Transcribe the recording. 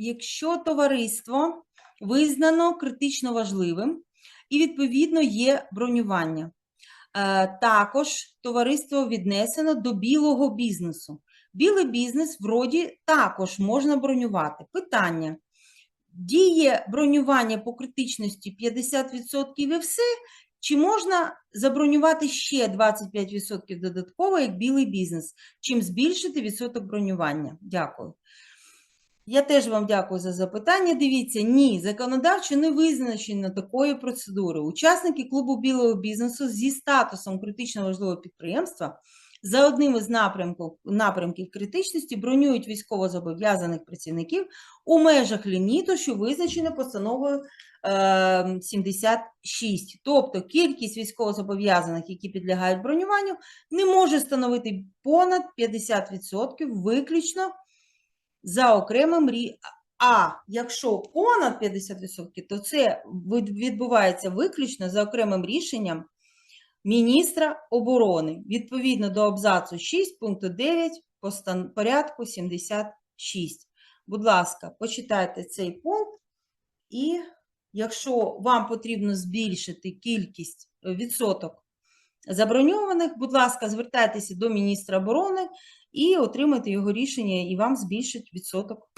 якщо товариство визнано критично важливим і, відповідно, є бронювання. Е, Також товариство віднесено до білого бізнесу. Білий бізнес вроді також можна бронювати. Питання. Діє бронювання по критичності 50% і все, чи можна забронювати ще 25% додатково, як білий бізнес? Чим збільшити відсоток бронювання? Дякую. Я теж вам дякую за запитання. Дивіться, ні, законодавчо не визначено такої процедури. Учасники клубу білого бізнесу зі статусом критично важливого підприємства за одним із напрямків, напрямків критичності бронюють військовозобов'язаних працівників у межах ліміту, що визначено постановою е, 76. Тобто кількість військовозобов'язаних, які підлягають бронюванню, не може становити понад 50% виключно за окремим рі... А якщо понад 50%, то це відбувається виключно за окремим рішенням міністра оборони відповідно до абзацу 6 пункту 9 постан... порядку 76. Будь ласка, почитайте цей пункт, і якщо вам потрібно збільшити кількість е, відсоток заброньованих, будь ласка, звертайтеся до міністра оборони і отримати його рішення, і вам збільшить відсоток